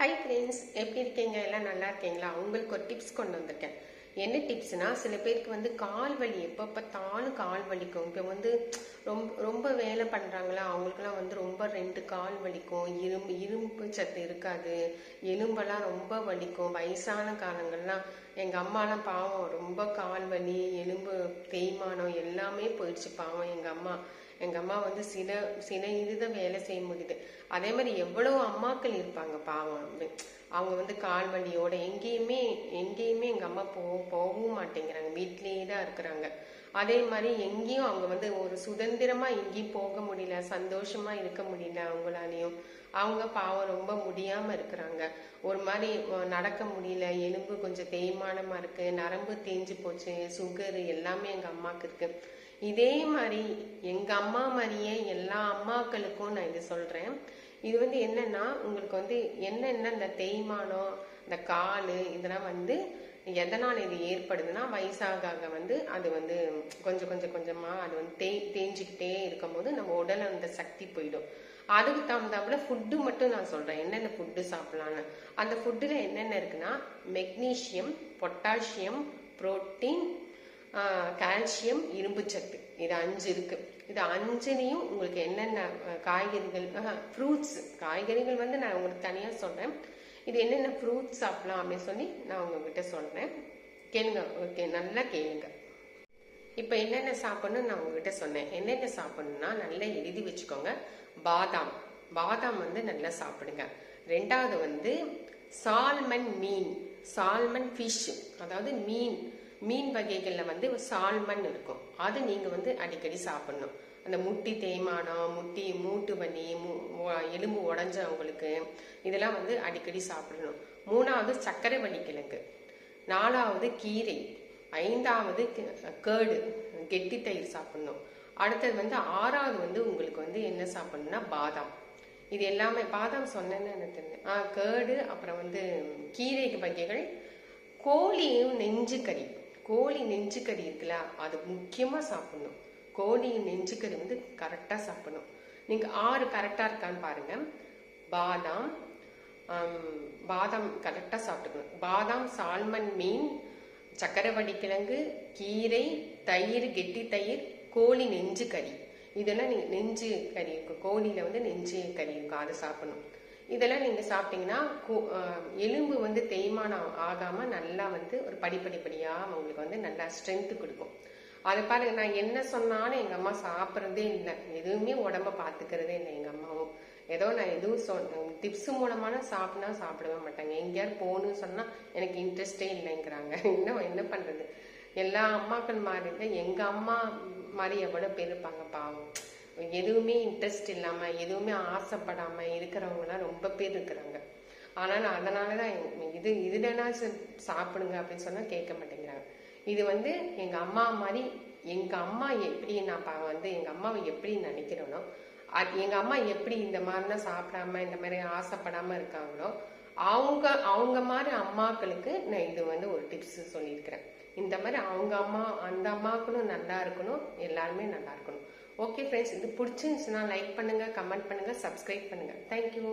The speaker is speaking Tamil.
ஹை ஃப்ரெண்ட்ஸ் எப்படி இருக்கீங்க? எல்லாம் நல்லா இருக்கீங்களா? உங்களுக்கு ஒரு டிப்ஸ் கொண்டு வந்திருக்கேன். என்ன டிப்ஸ்னால் சில பேருக்கு வந்து கால் வலி எப்போ பார்த்தாலும் கால் வலிக்கும். இப்போ வந்து ரொம்ப ரொம்ப வேலை பண்ணுறாங்களா அவங்களுக்குலாம் வந்து ரொம்ப ரெண்டு கால் வலிக்கும். இரும்பு இரும்பு சத்து இருக்காது. எலும்பெல்லாம் ரொம்ப வலிக்கும். வயசான காலங்கள்லாம் எங்கள் அம்மாலாம் பாவம் ரொம்ப கால் வலி எலும்பு தேய்மானம் எல்லாமே போயிடுச்சு பாவம் எங்கள் அம்மா. எங்கள் அம்மா வந்து சில சில இதுதான் வேலை செய்ய முடியுது அதே மாதிரி எவ்வளோ அம்மாக்கள் இருப்பாங்க பாவம். வந்து அவங்க வந்து கால் வலியோட எங்கேயுமே எங்கேயுமே எங்கள் அம்மா போ போகவும் மாட்டேங்கிறாங்க. வீட்லேயே தான் இருக்கிறாங்க. அதே மாதிரி எங்கேயும் அவங்க வந்து ஒரு சுதந்திரமா எங்கேயும் போக முடியல சந்தோஷமா இருக்க முடியல அவங்களாலையும். அவங்க பாவம் ரொம்ப முடியாம இருக்கிறாங்க. ஒரு மாதிரி நடக்க முடியல எலும்பு கொஞ்சம் தேய்மானமா இருக்கு நரம்பு தேஞ்சு போச்சு சுகர் எல்லாமே எங்க அம்மாக்கு இருக்கு. இதே மாதிரி எங்கள் அம்மா மாதிரியே எல்லா அம்மாக்களுக்கும் நான் இது சொல்கிறேன் இது வந்து என்னன்னா உங்களுக்கு வந்து என்னென்ன இந்த தேய்மானம் இந்த கால் இதெல்லாம் வந்து எதனால் இது ஏற்படுதுன்னா வயசாக வந்து அது வந்து கொஞ்சம் கொஞ்சம் கொஞ்சமாக அது வந்து தேய் தேஞ்சிக்கிட்டே இருக்கும்போது நம்ம உடல் அந்த சக்தி போயிடும். அதுக்கு தகுந்தாப்புல ஃபுட்டு மட்டும் நான் சொல்கிறேன் என்னென்ன ஃபுட்டு சாப்பிட்லான்னு அந்த ஃபுட்டில் என்னென்ன இருக்குன்னா மெக்னீஷியம் பொட்டாசியம் புரோட்டீன் கால்சியம் இரும்புச்சத்து இது அஞ்சு இருக்கு. இது அஞ்சுலையும் உங்களுக்கு என்னென்ன காய்கறிகள் ஃப்ரூட்ஸ் காய்கறிகள் வந்து நான் உங்களுக்கு தனியாக சொல்கிறேன் இது என்னென்ன ஃப்ரூட்ஸ் சாப்பிடலாம் அப்படின்னு சொல்லி நான் உங்ககிட்ட சொல்கிறேன் கேளுங்க ஓகே நல்லா கேளுங்க. இப்போ என்னென்ன சாப்பிடணும் நான் உங்ககிட்ட சொன்னேன். என்னென்ன சாப்பிடணும்னா நல்லா எழுதி வச்சுக்கோங்க. பாதாம். பாதாம் வந்து நல்லா சாப்பிடுங்க. ரெண்டாவது வந்து சால்மன் மீன். சால்மன் ஃபிஷ் அதாவது மீன். மீன் வகைகளில் வந்து சால்மன் இருக்கும். அது நீங்கள் வந்து அடிக்கடி சாப்பிடணும். அந்த முட்டி தேய்மானம் முட்டி மூட்டு வலி எலும்பு உடஞ்சவங்களுக்கு இதெல்லாம் வந்து அடிக்கடி சாப்பிடணும். மூணாவது சர்க்கரை வலி கிழங்கு நாலாவது கீரை. ஐந்தாவது கேடு. கெட்டி தயிர் சாப்பிடணும். அடுத்தது வந்து ஆறாவது வந்து உங்களுக்கு வந்து என்ன சாப்பிடணும்னா பாதாம். இது எல்லாமே பாதாம் சொன்னேன்னு எனக்கு தெரியும் ஆ கேடு அப்புறம் வந்து கீரை வகைகள். கோழியும் நெஞ்சு கறி. கோழி நெஞ்சு கறி இருக்குல்ல அது முக்கியமாக சாப்பிடணும். கோழி நெஞ்சு கறி வந்து கரெக்டாக சாப்பிடணும். நீங்கள் ஆறு கரெக்டாக இருக்கான்னு பாருங்கள் பாதாம் பாதாம் கரெக்டாக சாப்பிட்டுக்கணும். பாதாம் சால்மன் மீன் சக்கரவள்ளி கிழங்கு கீரை தயிர் கெட்டி தயிர் கோழி நெஞ்சு கறி இதெல்லாம் நீங்கள் நெஞ்சு கறி இருக்கும் கோழியில் வந்து நெஞ்சு கறி இருக்கும். அதை சாப்பிடணும். இதெல்லாம் நீங்கள் சாப்பிட்டீங்கன்னா எலும்பு வந்து தேய்மானம் ஆகாமல் நல்லா வந்து ஒரு படிப்படிப்படியாக உங்களுக்கு வந்து நல்லா ஸ்ட்ரென்த்து கொடுக்கும். அதை பாருங்க நான் என்ன சொன்னாலும் எங்கள் அம்மா சாப்பிட்றதே இல்லை. எதுவுமே உடம்ப பார்த்துக்கிறதே இல்லை எங்கள் அம்மாவும். ஏதோ நான் எதுவும் சொன்ன டிப்ஸ் மூலமான சாப்பிட்னா சாப்பிடவே மாட்டாங்க. எங்கேயாவது போகணும்னு சொன்னால் எனக்கு இன்ட்ரெஸ்டே இல்லைங்கிறாங்க. இன்னும் என்ன பண்ணுறது எல்லா அம்மாக்கள் மாதிரி எங்கள் அம்மா மாதிரி எவ்வளோ பேர் இருப்பாங்க பாவம். எதுவுமே இன்ட்ரெஸ்ட் இல்லாமல் எதுவுமே ஆசைப்படாமல் இருக்கிறவங்களாம் ரொம்ப பேர் இருக்கிறாங்க. ஆனால் நான் அதனால தான் இது இதுலனா சாப்பிடுங்க அப்படின்னு சொன்னால் கேட்க மாட்டேங்கிறாங்க. இது வந்து எங்கள் அம்மா மாதிரி எங்கள் அம்மா எப்படி நான் வந்து எங்கள் அம்மாவை எப்படி நினைக்கிறேனோ எங்கள் அம்மா எப்படி இந்த மாதிரிலாம் சாப்பிடாம இந்த மாதிரி ஆசைப்படாமல் இருக்காங்களோ அவங்க அவங்க மாதிரி அம்மாக்களுக்கு நான் இது வந்து ஒரு டிப்ஸ் சொல்லியிருக்கிறேன். இந்த மாதிரி அவங்க அம்மா அந்த அம்மாக்களும் நல்லா இருக்கணும் எல்லாருமே நல்லா இருக்கணும். ஓகே ஃப்ரெண்ட்ஸ் இது பிடிச்சிருந்துச்சுன்னா லைக் பண்ணுங்கள் கமெண்ட் பண்ணுங்கள் சப்ஸ்கிரைப் பண்ணுங்கள் தேங்க்யூ